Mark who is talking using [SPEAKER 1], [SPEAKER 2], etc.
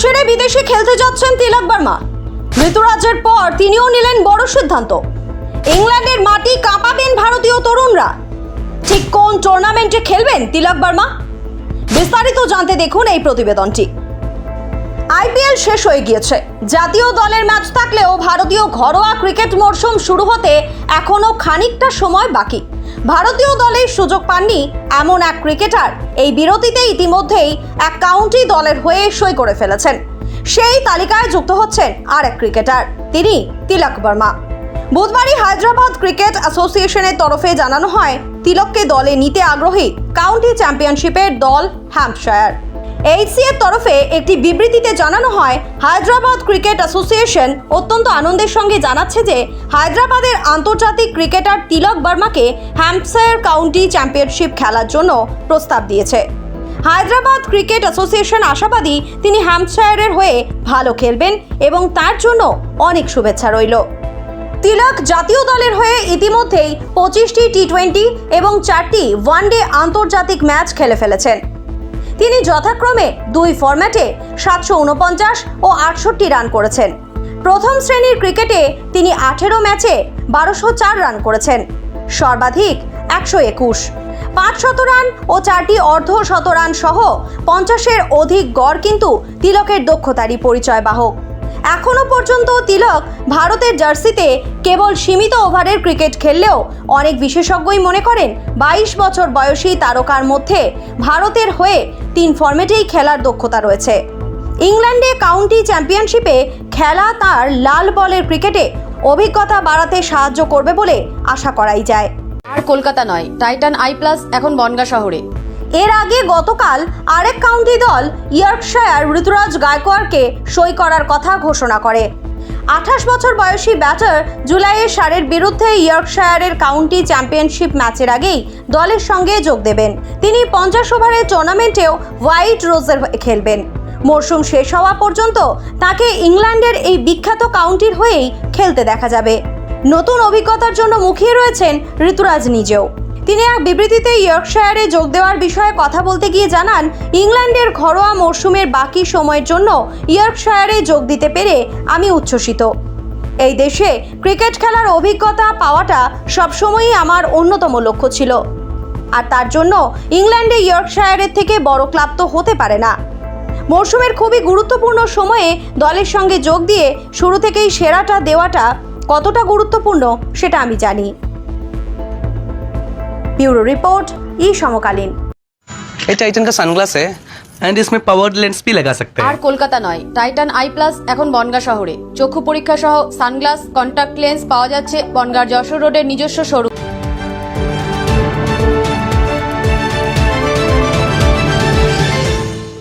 [SPEAKER 1] ছেড়ে বিদেশে খেলতে যাচ্ছেন তিলক বর্মা। ঋতুরাজের পর তিনিও নিলেন বড় সিদ্ধান্ত। ইংল্যান্ডের মাটি কাঁপাবেন ভারতীয় তরুণরা। ঠিক কোন টুর্নামেন্টে খেলবেন তিলক বর্মা? বিস্তারিত জানতে দেখুন এই প্রতিবেদনটি। আইপিএল শেষ হয়ে গিয়েছে। জাতীয় দলের ম্যাচ থাকলেও ভারতীয় ঘরোয়া ক্রিকেট মরশুম শুরু হতে এখনও খানিকটা সময় বাকি। ভারতীয় দলে সুযোগ পাননি এমন এক ক্রিকেটার। এই বিরতিতে ইতিমধ্যেই এক কাউন্টি দলের হয়ে সই করে ফেলেছেন। সেই তালিকায় যুক্ত হচ্ছেন আর এক ক্রিকেটার, তিনি তিলক বর্মা। বুধবারই হায়দ্রাবাদ ক্রিকেট অ্যাসোসিয়েশনের তরফে জানানো হয়, তিলককে দলে নিতে আগ্রহী কাউন্টি চ্যাম্পিয়নশিপের দল হ্যাম্পশায়ার। এইচসি এর তরফে একটি বিবৃতিতে জানানো হয়, হায়দ্রাবাদ ক্রিকেট অ্যাসোসিয়েশন অত্যন্ত আনন্দের সঙ্গে জানাচ্ছে যে, হায়দ্রাবাদের আন্তর্জাতিক ক্রিকেটার তিলক বর্মাকে হ্যাম্পশায়ার কাউন্টি চ্যাম্পিয়নশিপ খেলার জন্য প্রস্তাব দিয়েছে। হায়দ্রাবাদ ক্রিকেট অ্যাসোসিয়েশন আশাবাদী তিনি হ্যাম্পশায়ারের হয়ে ভালো খেলবেন এবং তার জন্য অনেক শুভেচ্ছা রইল। তিলক জাতীয় দলের হয়ে ইতিমধ্যেই পঁচিশটি টি টোয়েন্টি এবং চারটি ওয়ানডে আন্তর্জাতিক ম্যাচ খেলে ফেলেছেন। তিনি যথাক্রমে দুই ফরম্যাটে সাতশো উনপঞ্চাশ ও আটষট্টি রান করেছেন। প্রথম শ্রেণির ক্রিকেটে তিনি আঠেরো ম্যাচে বারোশো চার রান করেছেন। সর্বাধিক একশো একুশ। পাঁচ শত রান ও চারটি অর্ধ শত রান সহ পঞ্চাশের অধিক গড় কিন্তু তিলকের দক্ষতারই পরিচয় বাহক। এখনও পর্যন্ত তিলক ভারতের জার্সিতে কেবল সীমিত ওভারের ক্রিকেট খেললেও অনেক বিশেষজ্ঞই মনে করেন বাইশ বছর বয়সী তারকার মধ্যে ভারতের হয়ে তিন ফর্মেটেই খেলার দক্ষতা রয়েছে। ইংল্যান্ডে কাউন্টি চ্যাম্পিয়নশিপে খেলা তার লাল বলের ক্রিকেটে অভিজ্ঞতা বাড়াতে সাহায্য করবে বলে আশা করাই যায়।
[SPEAKER 2] আর কলকাতা নয়, টাইটান আই প্লাস এখন বনগা শহরে।
[SPEAKER 1] এর আগে গতকাল আরেক কাউন্টি দল ইয়র্কশায়ার ঋতুরাজ গায়কোয়াড়কে সই করার কথা ঘোষণা করে। আঠাশ বছর বয়সী ব্যাটার জুলাইয়ের সারের বিরুদ্ধে ইয়র্কশায়ারের কাউন্টি চ্যাম্পিয়নশিপ ম্যাচের আগেই দলের সঙ্গে যোগ দেবেন। তিনি পঞ্চাশ ওভারের টুর্নামেন্টেও হোয়াইট রোজের খেলবেন। মরশুম শেষ হওয়া পর্যন্ত তাকে ইংল্যান্ডের এই বিখ্যাত কাউন্টির হয়েই খেলতে দেখা যাবে। নতুন অভিজ্ঞতার জন্য মুখিয়ে রয়েছেন ঋতুরাজ নিজেও। তিনি এক বিবৃতিতে ইয়র্কশায়ারে যোগ দেওয়ার বিষয়ে কথা বলতে গিয়ে জানান, ইংল্যান্ডের ঘরোয়া মরশুমের বাকি সময়ের জন্য ইয়র্কশায়ারে যোগ দিতে পেরে আমি উচ্ছ্বসিত। এই দেশে ক্রিকেট খেলার অভিজ্ঞতা পাওয়াটা সবসময়ই আমার অন্যতম লক্ষ্য ছিল। আর তার জন্য ইংল্যান্ডে ইয়র্কশায়ারের থেকে বড় ক্লাব তো হতে পারে না। মরশুমের খুবই গুরুত্বপূর্ণ সময়ে দলের সঙ্গে যোগ দিয়ে শুরু থেকেই সেরাটা দেওয়াটা কতটা গুরুত্বপূর্ণ সেটা আমি জানি। ब्यूरो रिपोर्ट ई समकालीन
[SPEAKER 3] ये टाइटन का सनग्लास है एंड इसमें पावर लेंस भी लगा सकते
[SPEAKER 2] আর
[SPEAKER 3] हैं
[SPEAKER 2] কলকাতা নয় টাইটান আই প্লাস এখন বনগা শহরে চক্ষু পরীক্ষা সহ সানগ্লাস কন্টাক্ট লেন্স পাওয়া যাচ্ছে বনগার যশোর রোডের নিজস্ব শোরুম